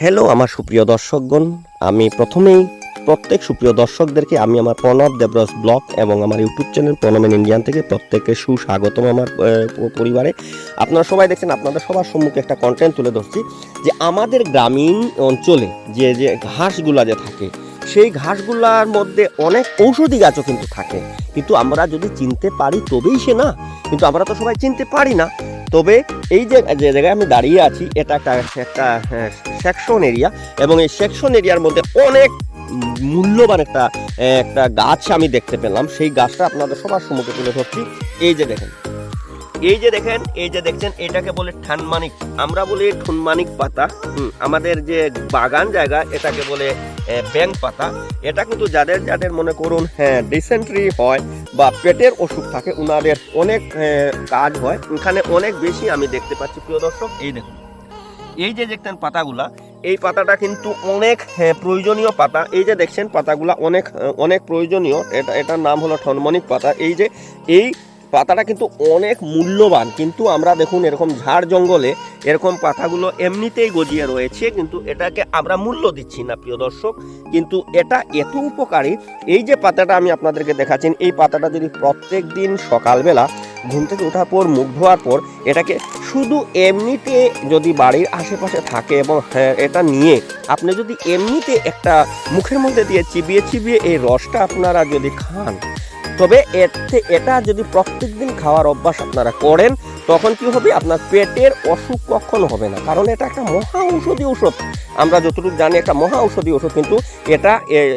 Hello আমার সুপ্রিয় দর্শকগণ। আমি প্রথমেই প্রত্যেক সুপ্রিয় দর্শকদেরকে আমি আমার প্রণব দেবরস ব্লগ এবং আমার ইউটিউব চ্যানেল প্রণমেন ইন্ডিয়ান থেকে প্রত্যেককে সুস্বাগতম আমার পরিবারে। আপনারা সবাই দেখছেন, আপনাদের সবার সম্মুখে একটা কন্টেন্ট তুলে ধরছি, যে আমাদের গ্রামীণ অঞ্চলে যে যে ঘাসগুলা যে থাকে, সেই ঘাসগুলার মধ্যে অনেক ঔষধি গাছও কিন্তু থাকে। কিন্তু আমরা যদি চিনতে পারি, তবেই সে না। কিন্তু আমরা তো সবাই চিনতে পারি না। তবে এই যে যে জায়গায় আমি দাঁড়িয়ে আছি, এটা একটা একটা সেকশন এরিয়া এবং এই সেকশন এরিয়ার মধ্যে অনেক মূল্যবান একটা একটা গাছ আমি দেখতে পেলাম। সেই গাছটা আপনাদের সবার সম্মুখে তুলে ধরছি। এই যে দেখেন, এই যে দেখেন, এই যে দেখছেন, এটাকে বলে ঠানমানিক। আমরা বলি ঠুনমানিক পাতা। আমাদের যে বাগান জায়গা, এটাকে বলে ব্যাং পাতা। এটা কিন্তু যাদের যাদের মনে করুন হ্যাঁ ডিসেন্ট্রি হয় বা পেটের অসুখ থাকে ওনাদের অনেক কাজ হয়। এখানে অনেক বেশি আমি দেখতে পাচ্ছি, প্রিয় দর্শক। এই দেখুন, এই যে দেখতেন পাতাগুলা, এই পাতাটা কিন্তু অনেক প্রয়োজনীয় পাতা। এই যে দেখছেন পাতাগুলা অনেক অনেক প্রয়োজনীয়। এটা, এটার নাম হলো ঠনমনিক পাতা। এই যে, এই পাতাটা কিন্তু অনেক মূল্যবান। কিন্তু আমরা দেখুন, এরকম ঝাড় জঙ্গলে এরকম পাতাগুলো এমনিতেই গজিয়ে রয়েছে কিন্তু এটাকে আমরা মূল্য দিচ্ছি না প্রিয় দর্শক। কিন্তু এটা এত উপকারী এই যে পাতাটা আমি আপনাদেরকে দেখাচ্ছি এই পাতাটা যদি প্রত্যেক দিন সকালবেলা ঘুম থেকে ওঠার পর মুখ ধোয়ার পর এটাকে শুধু এমনিতে যদি বাড়ির আশেপাশে থাকে এবং হ্যাঁ, এটা নিয়ে আপনি যদি এমনিতে একটা মুখের মধ্যে দিয়ে চিবিয়ে চিবিয়ে এই রসটা আপনারা যদি খান তবে এতে এটা যদি প্রত্যেক দিন খাওয়ার অভ্যাস আপনারা করেন তখন কি হবে? আপনার পেটের অসুখ কখনো হবে না। কারণ এটা একটা মহা ঔষধি ঔষধ। আমরা যতটুকু জানি একটা মহা ঔষধি ওষুধ কিন্তু এটা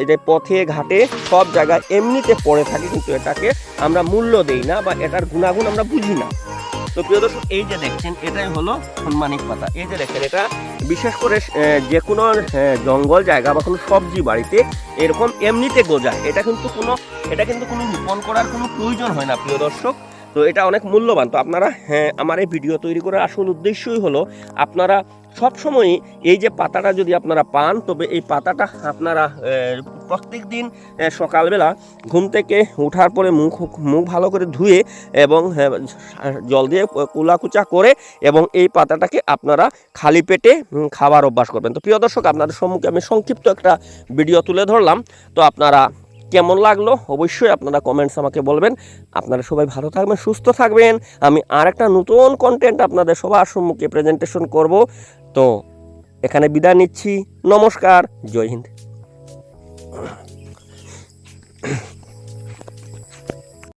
যে পথে, ঘাটে সব জায়গায় এমনিতে পড়ে থাকে, কিন্তু এটাকে আমরা মূল্য দেই না বা এটার গুণাগুণ আমরা বুঝি না। তো প্রিয় দর্শক, এই যে দেখছেন, এটাই হলো সম্মানিক পাতা। এই যে দেখেন, এটা বিশেষ করে যে কোনো জঙ্গল জায়গা বা কোনো সবজি বাড়িতে এরকম এমনিতে গোজায়। এটা কিন্তু কোনো, এটা কিন্তু কোনো রোপণ করার কোনো প্রয়োজন হয় না, প্রিয় দর্শক। তো এটা অনেক মূল্যবান। তো আপনারা হ্যাঁ আমার এই ভিডিও তৈরি করার আসল উদ্দেশ্যই হলো আপনারা সবসময়ই এই যে পাতাটা যদি আপনারা পান তবে এই পাতাটা আপনারা প্রত্যেক দিন সকালবেলা ঘুম থেকে ওঠার পরে মুখ মুখ ভালো করে ধুয়ে এবং হ্যাঁ, জল দিয়ে কুলাকুচা করে এবং এই পাতাটাকে আপনারা খালি পেটে খাবার অভ্যাস করবেন। তো প্রিয় দর্শক আপনাদের সম্মুখে আমি সংক্ষিপ্ত একটা ভিডিও তুলে ধরলাম। তো আপনারা কেমন লাগল অবশ্যই আপনারা কমেন্টস আমাকে বলবেন। আপনারা সবাই ভালো থাকবেন, সুস্থ থাকবেন। আমি আর একটা নতুন কন্টেন্ট আপনাদের সবার সম্মুখে প্রেজেন্টেশন করব। তো এখানে বিদায় নিচ্ছি। নমস্কার, জয় হিন্দ।